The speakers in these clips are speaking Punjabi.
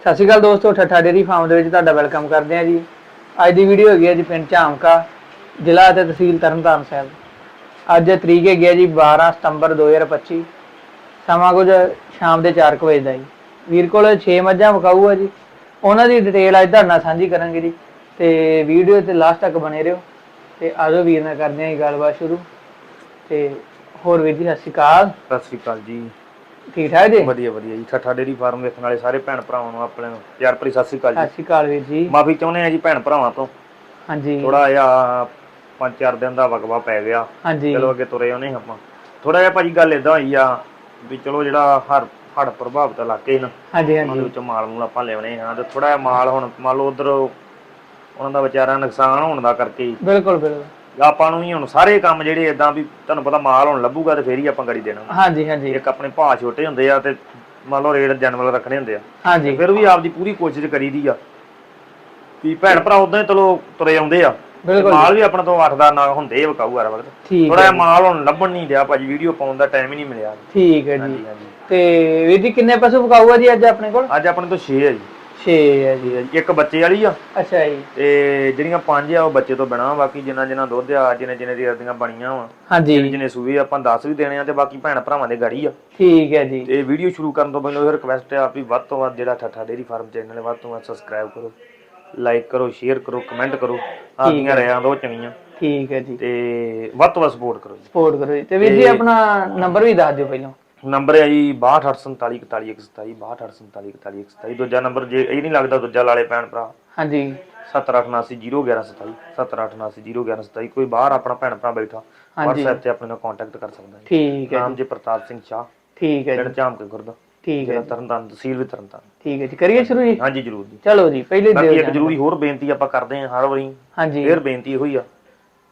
ਸਤਿ ਸ਼੍ਰੀ ਅਕਾਲ ਦੋਸਤੋ, ਠੱਠਾ ਡੇਰੀ ਫਾਰਮ ਦੇ ਵਿੱਚ ਤੁਹਾਡਾ ਵੈਲਕਮ ਕਰਦੇ ਹਾਂ ਜੀ। ਅੱਜ ਦੀ ਵੀਡੀਓ ਹੈਗੀ ਹੈ ਜੀ ਪਿੰਡ ਝਾਮਕਾ, ਜ਼ਿਲ੍ਹਾ ਅਤੇ ਤਹਿਸੀਲ ਤਰਨਤਾਰਨ ਸਾਹਿਬ। ਅੱਜ ਤਰੀਕ ਹੈਗੀ ਹੈ ਜੀ 12 ਸਤੰਬਰ 2025 ਸਮਾਂ ਕੁਝ ਸ਼ਾਮ ਦੇ 4 ਕੁ ਵਜੇ ਦਾ ਜੀ। ਵੀਰ ਕੋਲ 6 ਮੱਝਾਂ ਵਿਕਾਊ ਆ ਜੀ। ਉਹਨਾਂ ਦੀ ਡਿਟੇਲ ਅੱਜ ਤੁਹਾਡੇ ਨਾਲ ਸਾਂਝੀ ਕਰਾਂਗੇ ਜੀ। ਤੇ ਵੀਡੀਓ ਤੇ ਲਾਸਟ ਤੱਕ ਬਣੇ ਰਹੋ। ਤੇ ਆਜੋ ਵੀਰ ਨਾਲ ਕਰਦੇ ਹਾਂ ਜੀ ਗੱਲਬਾਤ ਸ਼ੁਰੂ। ਤੇ ਹੋਰ ਵੀਰ ਜੀ, ਸਤਿ ਸ਼੍ਰੀ ਅਕਾਲ। ਸਤਿ ਸ੍ਰੀ ਅਕਾਲ ਜੀ। ਠੀਕ ਠਾਕ ਜੀ? ਵਧੀਆ ਵਧੀਆ ਜੀ। ਠੱਠਾ ਡੇਰੀ ਫਾਰਮ ਵੇਖਣ ਵਾਲੇ ਸਾਰੇ ਭੈਣ ਭਰਾਵਾਂ ਨੂੰ ਆਪਣੇ ਨੂੰ। ਪਿਆਰ ਭਰੀ ਸਤਿ ਸ੍ਰੀ ਅਕਾਲ ਸਤਿ ਜੀ ਸ਼੍ਰੀ ਅਕਾਲ ਵੀਰ ਜੀ। ਮਾਫੀ ਚਾਹੁੰਦੇ ਆ ਜੀ ਭੈਣ ਭਰਾਵਾਂ ਤੋਂ। ਹਾਂਜੀ। ਥੋੜਾ ਜਿਹਾ ਪੰਜ ਚਾਰ ਦਿਨ ਦਾ ਵਕਵਾ ਪੈ ਗਿਆ। ਹਾਂਜੀ। ਚਲੋ ਅੱਗੇ ਤੁਰੇ ਆਉਨੇ ਆਪਾਂ। ਥੋੜਾ ਜਿਹਾ ਭਾਜੀ ਗੱਲ ਇਦਾਂ ਹੋਈ ਆ ਵੀ ਚਲੋ ਜਿਹੜਾ ਹੜ ਹੜ ਪ੍ਰਭਾਵਿਤ ਇਲਾਕੇ ਨਾ ਹਾਂਜੀ ਹਾਂਜੀ। ਵਿੱਚੋਂ ਮਾਲ ਮੂਲ ਆਪਾਂ ਲਿਆਉਣੇ ਆ ਤੇ ਥੋੜਾ ਜਿਹਾ ਮਾਲ ਹੁਣ ਮੰਨ ਲਓ ਉਧਰ ਉਹਨਾਂ ਦਾ ਵਿਚਾਰਾ ਨੁਕਸਾਨ ਹੋਣ ਦਾ ਕਰਕੇ ਹੀ ਬਿਲਕੁਲ ਬਿਲਕੁਲ। ਆਪਾਂ ਨੂੰ ਵੀ ਹੁਣ ਸਾਰੇ ਕੰਮ ਜਿਹੜੇ ਇਦਾਂ ਵੀ ਤੁਹਾਨੂੰ ਪਤਾ ਮਾਲ ਹੁਣ ਲੱਭੂਗਾ ਤੇ ਫੇਰ ਹੀ ਆਪਾਂ ਗੜੀ ਦੇਣਾ। ਹਾਂਜੀ ਹਾਂਜੀ। ਇੱਕ ਆਪਣੇ ਭਾਅ ਛੋਟੇ ਹੁੰਦੇ ਆ ਤੇ ਮੰਨ ਲਓ ਰੇਟ ਜਨਰਲ ਰੱਖਣੇ ਹੁੰਦੇ ਆ। ਹਾਂਜੀ। ਫਿਰ ਵੀ ਆਪਦੀ ਪੂਰੀ ਕੋਸ਼ਿਸ਼ ਕਰੀਦੀ ਆ ਵੀ ਭੈਣ ਭਰਾ ਉਦਾਂ ਹੀ ਚਲੋ ਤੁਰੇ ਆਉਂਦੇ ਆ। ਬਿਲਕੁਲ ਮਾਲ ਵੀ ਆਪਣਾ ਤੋਂ 8 ਨਾ ਹੁੰਦੇ ਵਿਕਾਊ ਹਰ ਵਕਤ। ਥੋੜਾ ਹੈ ਮਾਲ ਹੁਣ ਲੱਭਣ ਨਹੀਂ ਦਿਆ ਭਾਜੀ ਵੀਡੀਓ ਪਾਉਣ ਦਾ ਟਾਈਮ ਹੀ ਨਹੀਂ ਮਿਲਿਆ। ਠੀਕ ਹੈ ਜੀ। ਤੇ ਵੀਰ ਜੀ ਕਿੰਨੇ ਪਸ਼ੂ ਵਿਕਾਊ ਆ ਜੀ ਅੱਜ ਆਪਣੇ ਕੋਲ? ਅੱਜ ਆਪਣੇ ਤੋਂ 6 ਆ ਜੀ। 6 ਹੈ ਜੀ ਇੱਕ ਬੱਚੇ ਵਾਲੀ ਆ। ਅੱਛਾ ਜੀ। ਤੇ ਜਿਹੜੀਆਂ ਪੰਜ ਆ ਉਹ ਬੱਚੇ ਤੋਂ ਬਿਨਾ ਬਾਕੀ ਜਿੰਨਾ ਜਿੰਨਾ ਦੁੱਧ ਆ ਜਿੰਨੇ ਜਿੰਨੇ ਦੀ ਅਰਦੀਆਂ ਬਣੀਆਂ ਵਾ ਹਾਂਜੀ। ਜਿੰਨੇ ਸੂਏ ਆਪਾਂ 10 ਵੀ ਦੇਣੇ ਆ ਤੇ ਬਾਕੀ ਭੈਣ ਭਰਾਵਾਂ ਦੇ ਗਾੜੀ ਆ। ਠੀਕ ਹੈ ਜੀ। ਤੇ ਵੀਡੀਓ ਸ਼ੁਰੂ ਕਰਨ ਤੋਂ ਪਹਿਲਾਂ ਇਹ ਰਿਕਵੈਸਟ ਹੈ ਆ ਵੀ ਵੱਧ ਤੋਂ ਵੱਧ ਜਿਹੜਾ ਠੱਠਾ ਡੇਰੀ ਫਾਰਮ ਚੈਨਲ ਹੈ ਵੱਧ ਤੋਂ ਵੱਧ ਸਬਸਕ੍ਰਾਈਬ ਕਰੋ ਲਾਈਕ ਕਰੋ ਸ਼ੇਅਰ ਕਰੋ ਕਮੈਂਟ ਕਰੋ ਆਪਣੀਆਂ ਰਾਇਆਂ ਦੋ ਚੰਗੀਆਂ। ਠੀਕ ਹੈ ਜੀ। ਤੇ ਵੱਧ ਤੋਂ ਵੱਧ ਸਪੋਰਟ ਕਰੋ ਜੀ। ਸਪੋਰਟ ਕਰੋ ਜੀ। ਤੇ ਵੀਰ ਜੀ ਆਪਣਾ ਨੰਬਰ ਵੀ ਦੱਸ ਦਿਓ ਪਹਿਲਾਂ। ਨੰਬਰ ਹੈ ਜੀ 6284474127 6284474127 ਦੂਜਾ ਨੰਬਰ ਜੇ ਇਹ ਨਹੀਂ ਲੱਗਦਾ ਦੂਜਾ ਲਾਲੇ ਭੈਣ ਭਰਾ। ਹਾਂਜੀ। 7879011127 7879011127 ਕੋਈ ਬਾਹਰ ਆਪਣਾ ਭੈਣ ਭਰਾ ਬੈਠਾ। WhatsApp ਤੇ ਆਪਣੇ ਨਾਲ ਕੰਟੈਕਟ ਕਰ ਸਕਦਾ ਠੀਕ ਹੈ ਨਾਮ ਜੀ। ਪ੍ਰਤਾਪ ਸਿੰਘ ਸ਼ਾਹ। ਠੀਕ ਹੈ ਜੀ। ਪਿੰਡ ਝਾਮਕੇ ਗੁਰਦਾ ਠੀਕ ਹੈ ਤਰਨਤਾਰਨ ਤਹਿਸੀਲ ਵੀ ਤਰਨਤਾਰਨ। ਠੀਕ ਹੈ ਜੀ। ਕਰੀਏ ਸ਼ੁਰੂ ਜੀ? ਹਾਂਜੀ ਜਰੂਰ ਜੀ। ਚਲੋ ਜੀ ਪਹਿਲੇ ਦਿਓ ਇੱਕ। ਜ਼ਰੂਰੀ ਹੋਰ ਬੇਨਤੀ ਆਪਾਂ ਕਰਦੇ ਹਾਂ ਹਰ ਵਾਰੀ। ਹਾਂਜੀ। ਫੇਰ ਬੇਨਤੀ ਇਹੋ ਹੀ ਆ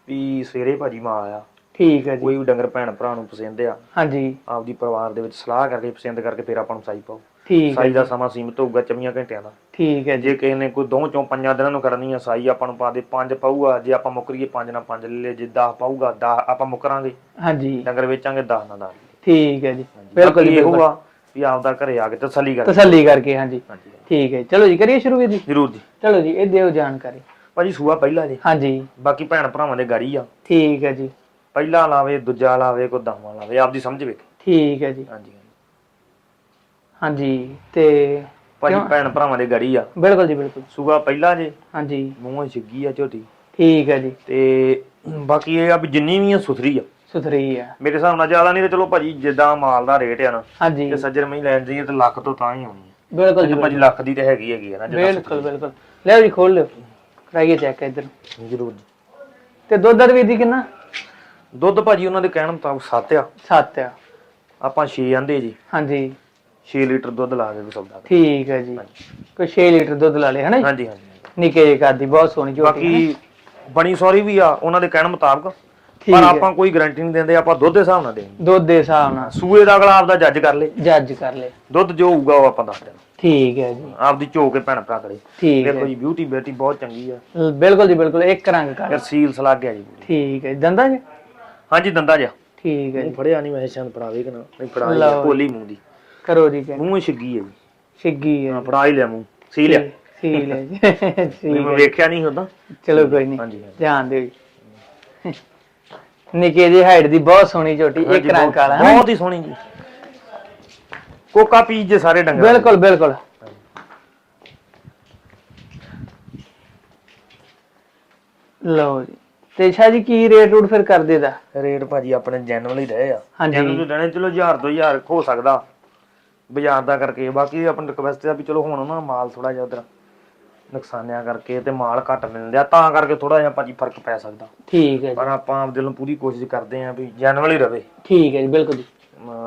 ਵੀ ਸਵੇਰੇ ਭਾਜੀ ਮਾਂ ਆਇਆ। ਠੀਕ ਹੈ ਜੀ। ਕੋਈ ਵੀ ਡੰਗਰ ਭੈਣ ਭਰਾ ਨੂੰ ਪਸੰਦ ਆ ਹਾਂਜੀ। ਆਪਦੀ ਪਰਿਵਾਰ ਦੇ ਵਿੱਚ ਸਲਾਹ ਕਰਕੇ ਪਸੰਦ ਕਰਕੇ ਫੇਰ ਆਪਾਂ ਨੂੰ ਸਾਈ ਪਾਓ। ਠੀਕ ਹੈ ਸਾਈ ਦਾ ਸਮਾਂ ਸੀਮਤ ਹੋਊਗਾ 24 ਘੰਟਿਆਂ ਦਾ। ਠੀਕ ਹੈ ਜੀ। ਕਿਸੇ ਨੇ ਕੋਈ ਦੋ ਚੋਂ ਪੰਜਾਂ ਦਿਨਾਂ ਨੂੰ ਕਰਨੀ ਆ ਸਾਈ ਆਪਾਂ ਨੂੰ ਪਾ ਦੇ ਪੰਜ ਪਾਊਗਾ। ਜੇ ਆਪਾਂ ਮੁੱਕਰੀਏ ਪੰਜ ਨਾਲ ਪੰਜ ਲੈ ਲਏ ਜੇ 10 ਪਾਊਗਾ 10 ਆਪਾਂ ਮੁੱਕਰਾਂਗੇ। ਹਾਂਜੀ। ਡੰਗਰ ਵੇਚਾਂਗੇ 10 ਨਾਲ 10 ਠੀਕ ਹੈ ਜੀ। ਬਿਲਕੁਲ ਇਹੋ ਆ ਵੀ ਆਪਦਾ ਘਰੇ ਆ ਕੇ ਤਸੱਲੀ ਕਰ ਤਸੱਲੀ ਕਰਕੇ ਹਾਂਜੀ। ਠੀਕ ਹੈ ਚਲੋ ਜੀ ਕਰੀਏ ਸ਼ੁਰੂ ਜੀ? ਜਰੂਰ ਜੀ। ਚਲੋ ਜੀ ਇਹ ਦਿਓ ਜਾਣਕਾਰੀ। ਭਾਜੀ ਸੂਆ ਪਹਿਲਾ ਜੀ। ਹਾਂਜੀ। ਬਾਕੀ ਭੈਣ ਭਰਾਵਾਂ ਦੇ ਗਾੜੀ ਆ। ਠੀਕ ਹੈ ਜੀ। ਪਹਿਲਾ ਲਾਵੇ ਦੂਜਾ ਲਾਵੇ ਕੋ ਦਾਵਾ ਲਾਵੇ ਆਪਦੀ ਸਮਝ ਵੇਖ। ਠੀਕ ਹੈ ਜੀ। ਹਾਂਜੀ ਹਾਂਜੀ। ਤੇ ਭਾਜੀ ਕਿਉਂ? ਭੈਣ ਭਰਾਵਾਂ ਦੇ ਗੜੀ ਆ। ਬਿਲਕੁਲ ਜੀ ਬਿਲਕੁਲ। ਸੂਆ ਪਹਿਲਾ ਜੇ ਹਾਂਜੀ। ਮੂੰਹੋਂ ਛਿੱਗੀ ਆ ਝੋਟੀ। ਠੀਕ ਹੈ ਜੀ। ਤੇ ਬਾਕੀ ਇਹ ਆ ਵੀ ਜਿੰਨੀ ਵੀ ਆ ਸੁਥਰੀ ਆ। ਸੁਥਰੀ ਹੈ ਮੇਰੇ ਹਿਸਾਬ ਨਾਲ ਜ਼ਿਆਦਾ ਨਹੀਂ ਤੇ ਚਲੋ ਭਾਜੀ ਜਿੱਦਾਂ ਮਾਲ ਦਾ ਰੇਟ ਆ ਨਾ ਹਾਂਜੀ। ਤੇ ਸੱਜਰ ਮਹੀਂ ਲੈਣ ਜਾਈਏ ਤੇ ਲੱਖ ਤੋਂ ਤਾਂ ਹੀ ਆਉਣੀ ਆ। ਬਿਲਕੁਲ ਜੀ ਤੇ ਭਾਜੀ ਲੱਖ ਦੀ ਤੇ ਹੈਗੀ ਹੈਗੀ ਆ ਨਾ ਜਿੱਦਾਂ ਬਿਲਕੁਲ ਬਿਲਕੁਲ। ਲੈ ਜੀ ਖੋਲ ਲਿਓ। ਕਰਾਈਏ ਚੈੱਕ ਇੱਧਰ। ਜ਼ਰੂਰ ਜੀ। ਤੇ ਦੁੱਧ ਦਰ ਵੀਰ ਜੀ ਕਿੰਨਾ? ਦੁੱਧ ਭਾਜੀ ਉਹਨਾਂ ਦੇ ਕਹਿਣ ਮੁਤਾਬਕ 7 ਆ। 7 ਆ। ਆਪਾਂ 6 ਆਂਦੇ ਜੀ। ਹਾਂਜੀ। 6 ਲੀਟਰ ਦੁੱਧ ਲਾ ਕੇ ਸੌਦਾ। ਕਰ ਠੀਕ ਹੈ ਜੀ। ਕੋਈ 6 ਲੀਟਰ ਦੁੱਧ ਲਾ ਲੇ ਹਨਾ ਜੀ? ਹਾਂਜੀ ਹਾਂਜੀ ਨਿੱਕੇ ਜਿਹੇ ਕਰਦੀ ਬਹੁਤ ਸੋਹਣੀ ਝੋਟੀ ਬਾਕੀ ਬਣੀ ਸੌਰੀ ਵੀ ਆ ਉਹਨਾਂ ਦੇ ਕਹਿਣ ਮੁਤਾਬਕ। ਠੀਕ ਪਰ ਹੈ ਆਪਾਂ ਕੋਈ ਗਾਰੰਟੀ ਨਹੀਂ ਦਿੰਦੇ ਆਪਾਂ ਦੁੱਧ ਦੇ ਹਿਸਾਬ ਨਾਲ ਦੇਂਗੇ ਦੁੱਧ ਦੇ ਹਿਸਾਬ ਨਾਲ। ਸੂਏ ਦਾ ਅਗਲਾ ਆਪਦਾ ਜੱਜ ਕਰ ਲੇ। ਜੱਜ ਕਰ ਲੇ। ਦੁੱਧ ਜੋ ਹੋਊਗਾ ਉਹ ਆਪਾਂ ਦੱਸ ਦੇਣਾ। ਠੀਕ ਹੈ ਜੀ। ਆਪਦੀ ਝੋ ਕੇ ਭੈਣ ਭਰਾ ਕਰੇ। ਠੀਕ ਹੈ ਦੇਖੋ ਜੀ ਬਿਊਟੀ ਬੇਟੀ ਬਹੁਤ ਚੰਗੀ ਆ। ਬਿਲਕੁਲ ਜੀ ਬਿਲਕੁਲ ਇੱਕ ਰੰਗ ਕਰ ਯਾਰ ਸੀਲ ਸਲਾਗ ਗਿਆ ਜੀ। ਠੀਕ ਹੈ ਦੰਦਾ ਜੀ? ਹਾਂਜੀ ਦੰਦਾ ਜਿਹਾ। ਠੀਕ ਹੈ ਜੀ। ਫੜਿਆ ਨਹੀਂ ਮੈਂ ਸ਼ਾਨ ਫੜਾਵੇ ਕਿ ਨਾ। ਨਹੀਂ ਫੜਾ ਹੀ ਲਓ ਭੋਲੀ ਮੂੰਹ ਦੀ। ਕਰੋ ਜੀ ਕਿ ਮੂੰਹ ਛਿੱਗੀ ਹੈ ਜੀ। ਛਿੱਗੀ ਹੈ ਹਾਂ ਫੜਾ ਹੀ ਲਿਆ ਮੂੰਹ। ਸੀ ਲਿਆ। ਸੀ ਲੈ ਜੀ। ਨਹੀਂ, ਠੀਕ ਮੈਂ ਵੇਖਿਆ ਨਹੀਂ ਹੁੰਦਾ ਚਲੋ ਕੋਈ ਨਹੀਂ। ਹਾਂਜੀ ਹਾਂਜੀ। ਧਿਆਨ ਦਿਓ ਜੀ। ਨਿੱਕੇ ਜਿਹੀ ਹਾਈਟ ਦੀ ਬਹੁਤ ਸੋਹਣੀ ਝੋਟੀ ਇੱਕ ਰੰਗ ਬਹੁਤ- ਕਾਲਾ ਹੈ ਬਹੁਤ ਹੀ ਸੋਹਣੀ ਜੀ। ਕੋਕਾ ਪੀਸ ਜੇ ਸਾਰੇ ਡੰਗਰ ਬਿਲਕੁਲ ਬਿਲਕੁਲ। ਲਓ ਜੀ। ਤੇ ਸ਼ਾਹ ਜੀ ਕੀ ਰੇਟ ਰੂਟ ਫਿਰ ਕਰਦੇ ਦਾ? ਰੇਟ ਭਾਜੀ ਆਪਣੇ ਜੈਨੂਅਲ ਹੀ ਰਹੇ ਆ। ਹਾਂਜੀ। ਜੈਨੂਅਲ ਹੀ ਰਹਿਣੇ ਚਲੋ 1000 2000 ਹੋ ਸਕਦਾ। ਬਾਜ਼ਾਰ ਦਾ ਕਰਕੇ ਬਾਕੀ ਆਪਣੀ ਰਿਕਵੈਸਟ ਆ ਵੀ ਚਲੋ ਹੁਣ ਨਾ ਮਾਲ ਥੋੜਾ ਜਿਹਾ ਉਧਰ ਨੁਕਸਾਨਿਆ ਕਰਕੇ ਤੇ ਮਾਲ ਘੱਟ ਮਿਲਦਾ ਤਾਂ ਕਰਕੇ ਥੋੜਾ ਜਿਹਾ ਭਾਜੀ ਫ਼ਰਕ ਪੈ ਸਕਦਾ। ਠੀਕ ਹੈ ਜੀ। ਪਰ ਆਪਾਂ ਆਪਦੇ ਵੱਲੋਂ ਪੂਰੀ ਕੋਸ਼ਿਸ਼ ਕਰਦੇ ਆਂ ਵੀ ਜੈਨੂਅਲ ਹੀ ਰਵੇ। ਠੀਕ ਹੈ ਜੀ ਬਿਲਕੁਲ ਜੀ।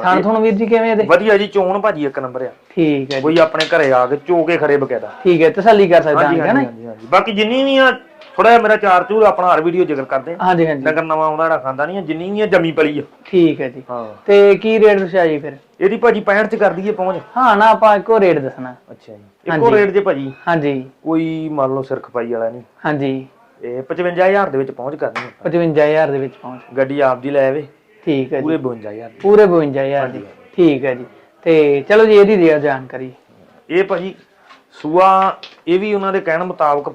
ਥਾਣ ਥੁਣ ਵੀਰ ਜੀ ਕਿਵੇਂ ਇਹਦੇ? ਵਧੀਆ ਜੀ ਚੋਣ ਭਾਜੀ ਇੱਕ ਨੰਬਰ ਆ। ਠੀਕ ਹੈ ਜੀ। ਕੋਈ ਆਪਣੇ ਘਰੇ ਆ ਕੇ ਚੋ ਕੇ ਖਰੇ ਬਕਾਇਦਾ। ਠੀਕ ਹੈ ਤਸੱਲੀ ਕਰ ਸਕਦਾ ਹਾਂਜੀ ਹਾਂ ਹਾਂਜੀ ਹਾਂਜੀ ਹਾਂਜੀ। ਬਾਕੀ ਜਿੰਨੀ ਵੀ ਆ ਥੋੜਾ ਜਿਹਾ ਮੇਰਾ ਚਾਰ ਚੂਰ ਆਪਣਾ ਹਰ ਵੀਡੀਓ ਜ਼ਿਕਰ ਕਰਦੇ ਆ। ਹਾਂਜੀ ਹਾਂਜੀ। ਨਗਰ ਨਵਾਂ ਆਉਂਦਾ ਜਿਹੜਾ ਖਾਂਦਾ ਨਹੀਂ ਆ ਜਿੰਨੀ ਵੀ ਆ ਜੰਮੀ ਪਲੀ ਆ। ਠੀਕ ਹੈ ਜੀ। ਹਾਂ। ਤੇ ਕੀ ਰੇਟ ਰਸ਼ਾ ਜੀ ਫਿਰ? ਇਹਦੀ ਭਾਜੀ 65 ਚ ਕਰ ਦਈਏ ਪਹੁੰਚ। ਹਾਂ ਨਾ ਆਪਾਂ ਇੱਕੋ ਰੇਟ ਦੱਸਣਾ। ਅੱਛਾ ਜੀ। ਇੱਕੋ ਰੇਟ ਜੇ ਭਾਜੀ। ਹਾਂਜੀ। ਕੋਈ ਮੰਨ ਲਓ ਸਿਰ ਖਪਾਈ ਵਾਲਾ ਨਹੀਂ। ਹਾਂਜੀ। ਇਹ 55000 ਦੇ ਵਿੱਚ ਪਹੁੰਚ ਕਰਨੀ ਆ 55000 ਦੇ ਵਿੱਚ ਪਹੁੰਚ। ਗੱਡੀ ਆਪਦੀ ਲੈ ਆਵੇ। ਠੀਕ ਹੈ ਜੀ। ਪੂਰੇ 52000 ਦੀ। ਪੂਰੇ 52000 ਦੀ। ਠੀਕ ਹੈ ਜੀ। ਤੇ ਚਲੋ ਜੀ ਇਹਦੀ ਦਿਓ ਜਾਣਕਾਰੀ। ਇਹ ਭਾਜੀ ਸੂਆ ਇਹ ਵੀ ਉਹਨਾਂ ਦੇ ਕਹਿਣ ਮੁਤਾਬਕ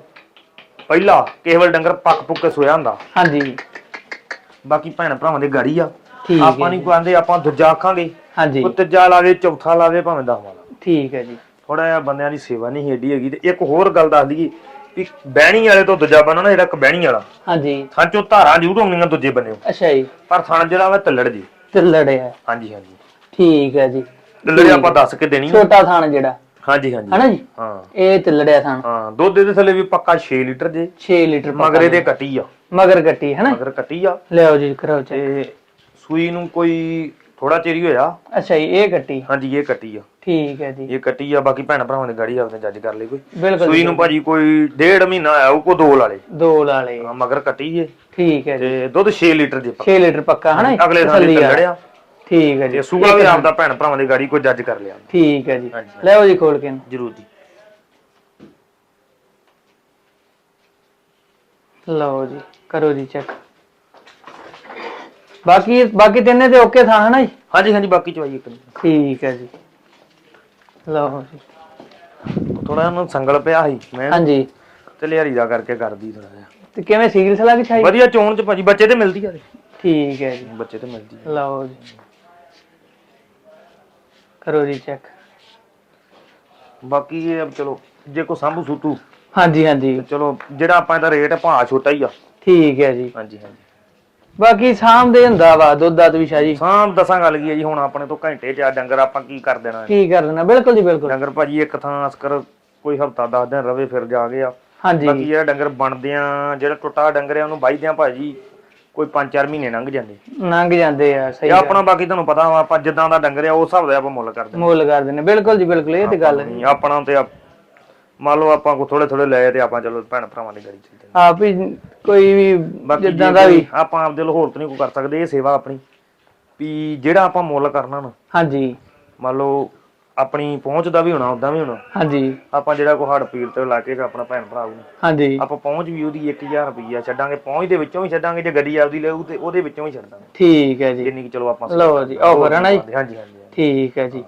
ਪਹਿਲਾ ਕੇਵਲ ਡੰਗਰ ਪੱਕ ਪੁੱਕ ਕੇ ਸੋਇਆ ਹੁੰਦਾ। ਹਾਂਜੀ। ਬਾਕੀ ਭੈਣ ਭਰਾਵਾਂ ਦੇ ਗਾੜੀ ਆ। ਠੀਕ ਹੈ ਆਪਾਂ ਨਹੀਂ ਕਹਿੰਦੇ ਆਪਾਂ ਦੂਜਾ ਆਖਾਂਗੇ। ਹਾਂਜੀ। ਉਹ ਤੀਜਾ ਲਾਵੇ ਚੌਥਾ ਲਾਵੇ ਭਾਵੇਂ ਦਸਵਾਂ ਲਾਵੇ ਠੀਕ ਹੈ ਜੀ। ਥੋੜਾ ਜਿਹਾ ਬੰਦਿਆਂ ਦੀ ਸੇਵਾ ਨਹੀਂ ਏਡੀ ਹੈਗੀ ਤੇ ਇੱਕ ਹੋਰ ਗੱਲ ਦੱਸ ਦਈਏ ਵੀ ਬਹਿਣੀ ਵਾਲੇ ਤੋਂ ਦੂਜਾ ਬੰਨਾ ਨਾ ਜਿਹੜਾ ਇੱਕ ਬਹਿਣੀ ਵਾਲਾ। ਹਾਂਜੀ। ਥਾਂ ਚੋਂ ਧਾਰਾਂ ਜ਼ਰੂਰ ਆਉਂਦੀਆਂ ਦੂਜੇ ਬੰਨੇ ਅੱਛਾ ਜੀ। ਪਰ ਥਣ ਜਿਹੜਾ ਵਾ ਤੱਲੜ ਜੀ। ਤੇ ਲੜਿਆ ਹਾਂਜੀ ਹਾਂਜੀ। ਠੀਕ ਹੈ ਜੀ। ਤੱਲੜ ਆਪਾਂ ਦੱਸ ਕੇ ਦੇਣੀ। ਛੋਟਾ ਥਾਣ ਜਿਹੜਾ। ਹਾਂਜੀ ਹਾਂਜੀ। ਹਨਾ ਜੀ? ਹਾਂ। ਇਹ ਤੇ ਲੜਿਆ ਥਾਣ ਹਾਂ ਦੁੱਧ ਦੇ ਥੱਲੇ ਵੀ ਪੱਕਾ 6 ਲੀਟਰ ਜੇ। 6 ਲੀਟਰ ਪਾ- ਮਗਰੇ ਦੇ ਕੱਟੀ ਆ। ਮਗਰ ਕੱਟੀ ਹਨਾ? ਮਗਰ ਕੱਟੀ ਆ। ਲਿਆਓ ਜੀ ਕਰੋ ਚੈੱਕ ਤੇ ਸੂਈ ਨੂੰ ਕੋਈ ਥੋੜਾ ਚਿਰ ਹੋਇਆ। ਅੱਛਾ ਜੀ ਇਹ ਕੱਟੀ। ਹਾਂਜੀ ਇਹ ਕੱਟੀ ਆ। ਠੀਕ ਹੈ ਜੀ। ਇਹ ਕੱਟੀ ਆ ਬਾਕੀ ਭੈਣ ਭਰਾਵਾਂ ਦੀ ਗਾੜੀ ਆਪਨੇ ਜੱਜ ਕਰ ਲਈ ਕੋਈ। ਬਿਲਕੁਲ ਸੂਈ ਨੂੰ ਭਾਜੀ ਕੋਈ ਡੇਢ ਮਹੀਨਾ ਆਇਆ ਉਹ ਕੋ ਦੋ ਲਾਲੇ। ਦੋ ਲਾਲੇ। ਹਾਂ, ਮਗਰ ਕੱਟੀ ਜੇ। ਠੀਕ ਹੈ ਜੀ। ਤੇ ਦੁੱਧ 6 ਲੀਟਰ ਦੇ ਪੱਕਾ। 6 ਲੀਟਰ ਪੱਕਾ ਹਨਾ? ਅਗਲੇ ਵਾਲਾ। ਲੜਿਆ। ਠੀਕ ਹੈ ਜੀ ਤੇ ਸੂਆ ਵੀ ਆਪਦਾ ਭੈਣ ਭਰਾਵਾਂ ਦੀ ਗਾੜੀ ਕੋਈ ਜੱਜ ਕਰ ਲਿਆ। ਠੀਕ ਹੈ ਜੀ। ਹਾਂਜੀ। ਲਿਆਓ ਜੀ ਖੋਲ ਕੇ ਇਹਨੂੰ। ਜਰੂਰ ਜੀ। ਲਓ ਜੀ ਕਰੋ ਜੀ ਚੈੱਕ ਬਾਕੀ ਬਾਕੀ ਤਿੰਨੇ ਤੇ ਓਕੇ ਥਾਂ ਹਨਾ ਜੀ? ਹਾਂਜੀ ਹਾਂਜੀ ਬਾਕੀ ਚਵਾਈ ਇੱਕ ਠੀਕ ਹੈ ਜੀ। ਲਓ ਜੀ। ਥੋੜਾ ਉਹਨੂੰ ਸੰਗਲ ਪਿਆ ਸੀ ਮੈਂ ਹਾਂਜੀ। ਤੇ ਲਿਆਰੀ ਦਾ ਕਰਕੇ ਕਰਦੀ ਥੋੜਾ ਜਿਹਾ। ਤੇ ਕਿਵੇਂ ਸਲਾ ਕਿ ਛਾਈ? ਵਧੀਆ ਚੋਣ ਚ ਭਾਜੀ ਬੱਚੇ ਤੇ ਮਿਲਦੀ ਆ। ਇਹਦੇ। ਠੀਕ ਹੈ ਜੀ। ਬੱਚੇ ਤੇ ਮਿਲਦੀ ਆ। ਲਓ ਜੀ। ਕਰੋ ਜੀ ਚੈੱਕ ਬਾਕੀ ਇਹ ਆ ਚਲੋ ਜੇ ਕੋ ਸੰਭੂ ਸੁਤੂ ਹਾਂਜੀ ਹਾਂਜੀ। ਚਲੋ ਜਿਹੜਾ ਆਪਾਂ ਇਹਦਾ ਰੇਟ ਭਾਅ ਛੋਟਾ ਹੀ ਆ। ਠੀਕ ਹੈ ਜੀ। ਹਾਂਜੀ ਹਾਂਜੀ। ਬਾਕੀ ਸ਼ਾਮ ਦੇ ਹੁੰਦਾ ਵਾ ਦੁੱਧ ਦਾ ਵੀ ਸ਼ਾਹ ਜੀ। ਸਾਮ ਦਸਾਂ ਗੱਲ ਕੀ ਹੈ ਜੀ ਹੁਣ ਆਪਣੇ ਤੋਂ ਘੰਟੇ ਚ ਆ ਡੰਗਰ ਆਪਾਂ ਕੀ ਕਰ ਦੇਣਾ ਹੈ? ਕੀ ਕਰ ਦੇਣਾ? ਬਿਲਕੁਲ ਜੀ ਬਿਲਕੁਲ। ਡੰਗਰ ਭਾਜੀ ਇੱਕ ਥਾਂ ਅਸਕਰ ਕੋਈ ਹਫਤਾ 10 ਦਿਨ ਰਵੇ ਫਿਰ ਜਾ ਕੇ ਆ। ਹਾਂਜੀ। ਬਾਕੀ ਜਿਹੜਾ ਡੰਗਰ ਬਣਦੇ ਆ ਜਿਹੜਾ ਟੁੱਟਾ ਡੰਗਰ ਆ ਉਹਨੂੰ ਬਾਈਦੇ ਆ ਭਾਜੀ ਕੋਈ 5-4 ਮਹੀਨੇ ਲੰਘ ਜਾਂਦੇ। ਲੰਘ ਜਾਂਦੇ ਆ ਸਹੀ ਤੇ ਆਪਣਾ ਬਾਕੀ ਤੁਹਾਨੂੰ ਪਤਾ ਵਾ ਆਪਾਂ ਜਿੱਦਾਂ ਦਾ ਡੰਗਰ ਆ ਉਸ ਹਿਸਾਬ ਦਾ ਆਪਾਂ ਮੁੱਲ ਕਰਦੇ ਮੁੱਲ ਕਰਦੇ ਨੇ ਬਿਲਕੁਲ ਜੀ ਬਿਲਕੁਲ ਇਹ ਤੇ ਗੱਲ ਹੈ। ਨਹੀਂ ਆਪਣਾ ਤੇ ਆਪ- ਮੰਨ ਲਓ ਆਪਾਂ ਕੋ ਥੋੜੇ ਥੋੜੇ ਲਏ ਤੇ ਆਪਾਂ ਚਲੋ ਭੈਣ ਭਰਾਵਾਂ ਦੀ ਗਾੜੀ ਚੱਲਦੇ ਆਪ ਹੀ ਕੋਈ ਵੀ ਬਾਕੀ ਜਿੱਦਾਂ ਦਾ ਵੀ। ਆਪਾਂ ਆਪਦੇ ਲਾਹੌਰ ਤੋਂ ਨਹੀਂ ਕੋਈ ਕਰ ਸਕਦੇ ਇਹ ਸੇਵਾ ਆਪਣੀ। ਵੀ ਜਿਹੜਾ ਆਪਾਂ ਮੁੱਲ ਕਰਨਾ ਨਾ ਹਾਂਜੀ। ਮੰਨ ਲਓ ਆਪਣੀ ਪਹੁੰਚ ਦਾ ਵੀ ਹੋਣਾ ਉਦਾਂ ਵੀ ਹੋਣਾ। ਹਾਂਜੀ। ਆਪਾਂ ਜਿਹੜਾ ਕੋ ਹੜ ਪੀਰ ਤੇ ਲਾ ਕੇ ਤੇ ਆਪਣਾ ਭੈਣ ਭਰਾ ਨੂੰ। ਹਾਂਜੀ। ਆਪਾਂ ਪਹੁੰਚ ਵੀ ਉਹਦੀ 1000 ਰੁਪਈਆ ਛੱਡਾਂਗੇ ਪਹੁੰਚ ਦੇ ਵਿੱਚੋਂ ਵੀ ਛੱਡਾਂਗੇ ਜੇ ਗੱਡੀ ਆਪਦੀ ਲੈਊ ਤੇ ਉਹਦੇ ਵਿੱਚੋਂ ਵੀ ਛੱਡ ਦਾਂਗੇ ਠੀਕ ਹੈ ਜੀ। ਜਿੰਨੀ ਕਿ ਚਲੋ ਆਪਾਂ ਲਓ ਜੀ ਆਫਰ ਹੈ ਨਾ ਜੀ। ਹਾਂਜੀ ਹਾਂਜੀ। ਠੀਕ ਹੈ ਜੀ।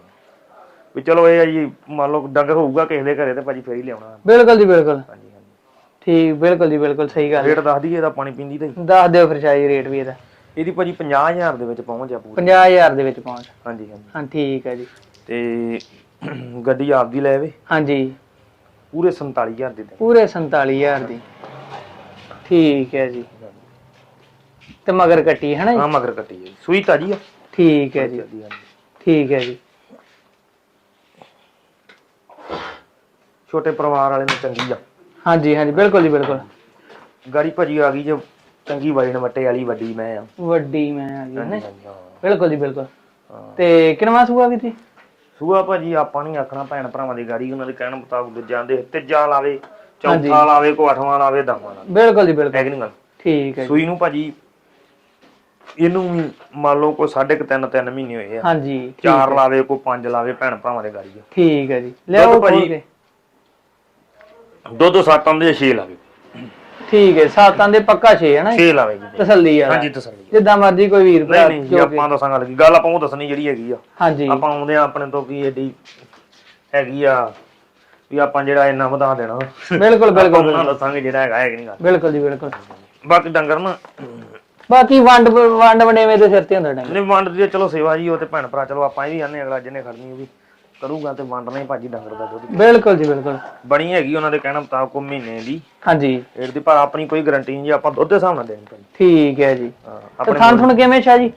ਵੀ ਚਲੋ ਇਹ ਆ ਜੀ ਮੰਨ ਲਓ ਡੰਗਰ ਹੋਊਗਾ ਕਿਸੇ ਦੇ ਘਰੇ ਤੇ ਭਾਜੀ ਫੇਰ ਹੀ ਲਿਆਉਣਾ। ਬਿਲਕੁਲ ਜੀ ਬਿਲਕੁਲ। ਹਾਂਜੀ ਹਾਂਜੀ। ਠੀਕ ਬਿਲਕੁਲ ਜੀ ਬਿਲਕੁਲ ਸਹੀ ਗੱਲ ਰੇਟ ਦੱਸ ਦਈਏ ਇਹਦਾ ਪਾਣੀ ਪੀਂਦੀ ਹੀ। ਦੱਸ ਦਿਓ ਫਿਰ ਸ਼ਾਹੀ ਰੇਟ ਵੀ ਇਹਦਾ। ਇਹਦੀ ਭਾਜੀ 50000 ਦੇ ਵਿੱਚ ਪਹੁੰਚ ਆ ਪੂਰੀ। 50000 ਦੇ ਵਿੱਚ ਪਹੁੰਚ। ਹਾਂਜੀ ਹਾਂਜੀ। ਹਾਂ ਠੀਕ ਹੈ ਜੀ। ਤੇ ਗੱਡੀ ਆਪਦੀ ਲੈ ਆਵੇ? ਹਾਂਜੀ। ਪੂਰੇ 47000 ਦੇ ਦੇ ਪੂਰੇ 47000 ਦੀ। ਠੀਕ ਹੈ ਜੀ। ਤੇ ਮਗਰ ਕੱਟੀ ਹੈ ਨਾ ਜੀ? ਹਾਂ ਮਗਰ ਕੱਟੀ ਹੈ ਸੂਈ ਤਾਜੀ ਆ। ਠੀਕ ਹੈ ਜੀ। ਠੀਕ ਹੈ ਜੀ। ਛੋਟੇ ਪਰਿਵਾਰ ਵਾਲੇ ਨੂੰ ਚੰਗੀ ਆ। ਹਾਂਜੀ ਹਾਂਜੀ। ਬਿਲਕੁਲ ਜੀ ਬਿਲਕੁਲ। ਗਾੜੀ ਭਾਜੀ ਆ ਗਈ ਜੇ ਚੰਗੀ ਵਾਲੀ ਨਮੱਟੇ ਵਾਲੀ ਵੱਡੀ ਮੈਂ ਆ। ਵੱਡੀ ਮੈਂ ਆ ਗਈ ਹੈ। ਬਿਲਕੁਲ ਜੀ ਬਿਲਕੁਲ। ਤੇ ਕਿੰਨਵਾ ਸੂਆ ਵੀ ਸੀ ਸੂਆ ਭਾਜੀ ਆਪਾਂ ਨਹੀਂ ਆਖਣਾ ਭੈਣ ਭਰਾਵਾਂ ਦੀ ਗਾੜੀ ਉਹਨਾਂ ਦੇ ਕਹਿਣ ਮੁਤਾਬਕ ਦੂਜਿਆਂ ਦੇ ਤੀਜਾ ਲਾਵੇ ਹਾਂਜੀ। ਚੌਥਾ ਲਾਵੇ ਕੋ ਅੱਠਵਾਂ ਲਾਵੇ ਦਸਵਾਂ ਲਾਵੇ। ਬਿਲਕੁਲ ਜੀ ਬਿਲਕੁਲ। ਕਿ ਠੀਕ ਹੈ ਜੀ। ਸੂਈ ਨੂੰ ਭਾਜੀ ਇਹਨੂੰ ਵੀ ਮੰਨ ਲਓ ਕੋਈ ਸਾਢੇ ਕੁ ਤਿੰਨ ਤਿੰਨ ਮਹੀਨੇ ਹੋਏ ਆ। ਹਾਂਜੀ ਠੀਕ- ਚਾਰ ਲਾਵੇ ਕੋ ਪੰਜ ਲਾਵੇ ਭੈਣ ਭਰਾਵਾਂ ਦੇ ਗਾੜੀ ਆ। ਠੀਕ ਹੈ ਜੀ। ਲਿਆਓ ਦੁੱਧ ਭਾਜੀ- ਖੋਲ ਕੇ। ਦੋ ਦੋ ਸੱਤਾਂ ਦੇ 6 ਲਾਵੇ। ਠੀਕ ਹੈ ਸਾਤਾਂ ਦੇ ਪੱਕਾ 6 ਹੈ ਨਾ 6 ਲਾਵੇ ਜੀ। ਤਸੱਲੀ ਆ ਹਾਂਜੀ ਤਸੱਲੀ ਜਿੱਦਾਂ ਮਰਜ਼ੀ ਕੋਈ ਵੀਰ ਭਰਾ ਨਹੀਂ ਨਹੀਂ ਜੀ ਜੋ ਆਪਾਂ ਦੱਸਾਂ ਗੱਲ ਕੀ ਗੱਲ ਆਪਾਂ ਉਹ ਦੱਸਣੀ ਜਿਹੜੀ ਹੈਗੀ ਆ। ਹਾਂਜੀ। ਆਪਾਂ ਆਉਂਦੇ ਆ ਆਪਣੇ ਤੋਂ ਕੀ ਏਡੀ ਹੈਗੀ ਆ ਵੀ ਆਪਾਂ ਜਿਹੜਾ ਇੰਨਾ ਵਧਾ ਦੇਣਾ। ਬਿਲਕੁਲ ਆਪਾਂ ਬਿਲਕੁਲ ਉਹਨਾਂ ਦੱਸਾਂਗੇ ਜਿਹੜਾ ਹੈਗਾ ਹੈ ਕਿ ਨਹੀਂ ਗੱਲ। ਬਿਲਕੁਲ ਜੀ ਬਿਲਕੁਲ। ਬਾਕੀ ਡੰਗਰ ਨਾ ਬਾਕੀ ਵੰਡ ਵੰਡ ਵਡੇਵੇਂ ਦੇ ਸਿਰ ਤੇ ਹੁੰਦਾ ਡੰਗ ਨੇ ਵੰਡ ਦੀ ਚਲੋ ਸੇਵਾ ਜੀ ਉਹ ਤੇ ਭੈਣ ਭਰਾ ਚਲੋ ਆਪਾਂ ਇਹ ਵੀ ਆਨੇ ਅਗਲਾ ਜਿਹਨੇ ਖੜਨੀ ਉਹ ਵੀ। ਕਰੂਗਾ ਤੇ ਵੰਡਣਾ ਹੀ ਭਾਜੀ ਡੰਗਰ ਦਾ ਦੁੱਧ ਬਿਲਕੁਲ ਜੀ ਬਿਲਕੁਲ। ਬਣੀ ਹੈਗੀ ਉਹਨਾਂ ਦੇ ਕਹਿਣ ਮੁਤਾਬਕ ਉਹ ਮਹੀਨੇ ਦੀ। ਹਾਂਜੀ। ਰੇਟ ਦੀ ਪਰ ਆਪਣੀ ਕੋਈ ਗਾਰੰਟੀ ਨਹੀਂ ਜੀ ਆਪਾਂ ਦੁੱਧ ਦੇ ਹਿਸਾਬ ਨਾਲ ਦੇਣੀ ਭਾਜੀ ਠੀਕ ਹੈ ਜੀ। ਹਾਂ ਤੇ ਆਪਣੇ ਥਣ ਥਣ ਕਿਵੇਂ ਸ਼ਾਹ ਜੀ?